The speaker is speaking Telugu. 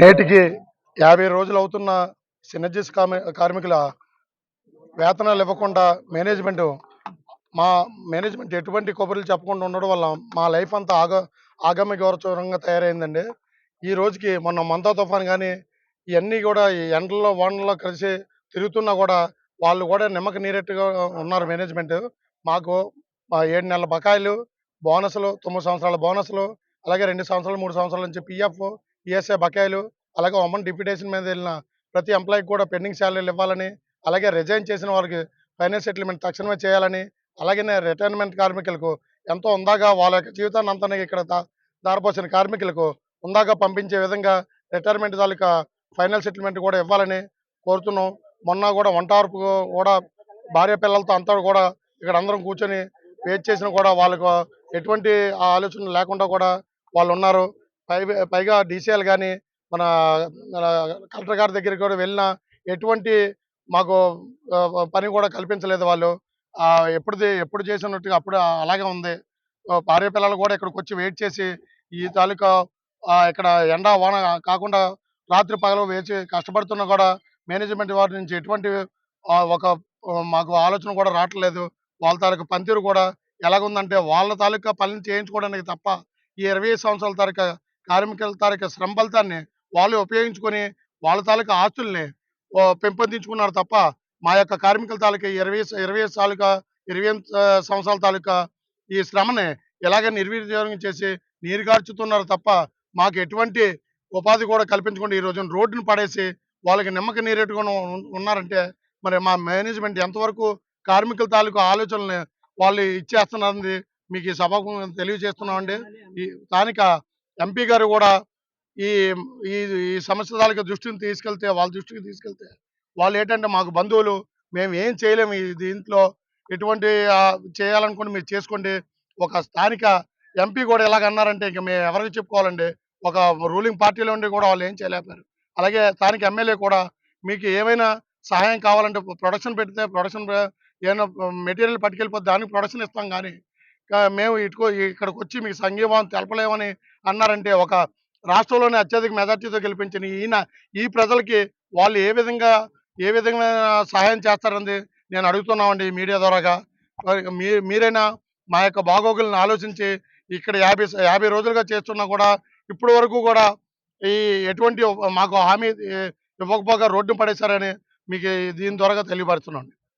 నేటికి యాభై రోజులు అవుతున్న సినర్జీస్ కార్మి కార్మికుల వేతనాలు ఇవ్వకుండా మేనేజ్మెంట్ మా మేనేజ్మెంట్ ఎటువంటి కబుర్లు చెప్పకుండా ఉండడం వల్ల మా లైఫ్ అంతా ఆగ ఆగమ్య గౌరవంగా తయారైందండి. ఈ రోజుకి మొన్న మంతా తుఫాన్ కానీ ఇవన్నీ కూడా ఈ ఎండల్లో వానల్లో కలిసి తిరుగుతున్నా కూడా వాళ్ళు కూడా నిమ్మక నీరెట్టుగా ఉన్నారు మేనేజ్మెంట్. మాకు మా ఏడు నెలల బకాయిలు బోనస్లు తొమ్మిది సంవత్సరాల బోనస్లు అలాగే రెండు సంవత్సరాలు మూడు సంవత్సరాల నుంచి పిఎఫ్ ఈఎస్ఐ బకాయిలు అలాగే ఉమన్ డిప్యూటేషన్ మీద వెళ్ళిన ప్రతి ఎంప్లాయీకి కూడా పెండింగ్ శాలరీలు ఇవ్వాలని అలాగే రిజైన్ చేసిన వారికి ఫైనాన్స్ సెటిల్మెంట్ తక్షణమే చేయాలని అలాగే రిటైర్మెంట్ కార్మికులకు ఎంతో ఉందాగా వాళ్ళ యొక్క జీవితాన్ని అంతా ఇక్కడ దారిపోసిన కార్మికులకు ఉందాగా పంపించే విధంగా రిటైర్మెంట్ తాలూకా ఫైనల్ సెటిల్మెంట్ కూడా ఇవ్వాలని కోరుతున్నాం. మొన్న కూడా వంట కూడా భార్య పిల్లలతో అంతా కూడా ఇక్కడ అందరం కూర్చొని వెయిట్ చేసినా కూడా వాళ్ళకు ఎటువంటి ఆ ఆలోచన లేకుండా కూడా వాళ్ళు ఉన్నారు. పై పైగా డీసీఎల్ కానీ మన కలెక్టర్ గారి దగ్గరికి కూడా వెళ్ళినా ఎటువంటి మాకు పని కూడా కల్పించలేదు వాళ్ళు. ఎప్పుడు ఎప్పుడు చేసినట్టుగా అప్పుడు అలాగే ఉంది. భార్య పిల్లలు కూడా ఇక్కడికి వచ్చి వెయిట్ చేసి ఈ తాలూకా ఇక్కడ ఎండ వాన కాకుండా రాత్రి పగలు వేచి కష్టపడుతున్నా కూడా మేనేజ్మెంట్ వారి నుంచి ఎటువంటి ఒక మాకు ఆలోచన కూడా రావట్లేదు. వాళ్ళ తాలూకా పనితీరు కూడా ఎలాగుందంటే వాళ్ళ తాలూకా పనులు చేయించుకోవడానికి తప్ప ఈ ఇరవై సంవత్సరాల తాలూకా కార్మికుల తాలూకా శ్రమ ఫలితాన్ని వాళ్ళు ఉపయోగించుకొని వాళ్ళ తాలూకా ఆస్తుల్ని పెంపొందించుకున్నారు తప్ప మా యొక్క కార్మికుల తాలూకా ఇరవై ఇరవై తాలూకా ఇరవై ఎనిమిది సంవత్సరాల తాలూకా ఈ శ్రమని ఎలాగ నిర్వీర్యం చేసి నీరు గార్చుతున్నారు తప్ప మాకు ఎటువంటి ఉపాధి కూడా కల్పించకుండా ఈ రోజున రోడ్డును పడేసి వాళ్ళకి నిమ్మక నీరెట్టుకుని ఉన్నారంటే మరి మా మేనేజ్మెంట్ ఎంతవరకు కార్మికుల తాలూకు ఆలోచనలు వాళ్ళు ఇచ్చేస్తున్నది మీకు ఈ సభకు తెలియజేస్తున్నామండి. ఈ స్థానిక ఎంపీ గారు కూడా ఈ ఈ సమస్య తాలూకా దృష్టిని తీసుకెళ్తే వాళ్ళ దృష్టికి తీసుకెళ్తే వాళ్ళు ఏంటంటే మాకు బంధువులు మేము ఏం చేయలేము ఈ దీంట్లో. ఎటువంటి ఆ, చేయాలనుకుంటే మీరు చేసుకోండి. ఒక స్థానిక ఎంపీ కూడా ఎలాగన్నారంటే ఇంకా మేము ఎవరికి చెప్పుకోవాలండి? ఒక రూలింగ్ పార్టీలో ఉండి కూడా వాళ్ళు ఏం చేయలేకపోయారు. అలాగే స్థానిక ఎమ్మెల్యే కూడా మీకు ఏమైనా సహాయం కావాలంటే ప్రొడక్షన్ పెడితే ప్రొడక్షన్ ఏమైనా మెటీరియల్ పట్టుకెళ్ళిపోతే దానికి ప్రొడక్షన్ ఇస్తాం కానీ మేము ఇటుకో ఇక్కడికి వచ్చి మీకు సంఘీభావం తెలపలేమని అన్నారంటే ఒక రాష్ట్రంలోనే అత్యధిక మెజార్టీతో గెలిపించిన ఈయన ఈ ప్రజలకి వాళ్ళు ఏ విధంగా ఏ విధంగా సహాయం చేస్తారని నేను అడుగుతున్నామండి మీడియా ద్వారాగా. మీ మీరైనా మా యొక్క బాగోగులను ఆలోచించి ఇక్కడ యాభై యాభై రోజులుగా చేస్తున్నా కూడా ఇప్పటి వరకు కూడా ఈ ఎటువంటి మాకు హామీ ఇవ్వకపోగా రోడ్డు పడేశారని మీకు దీని ద్వారా తెలియపరుస్తున్నాను.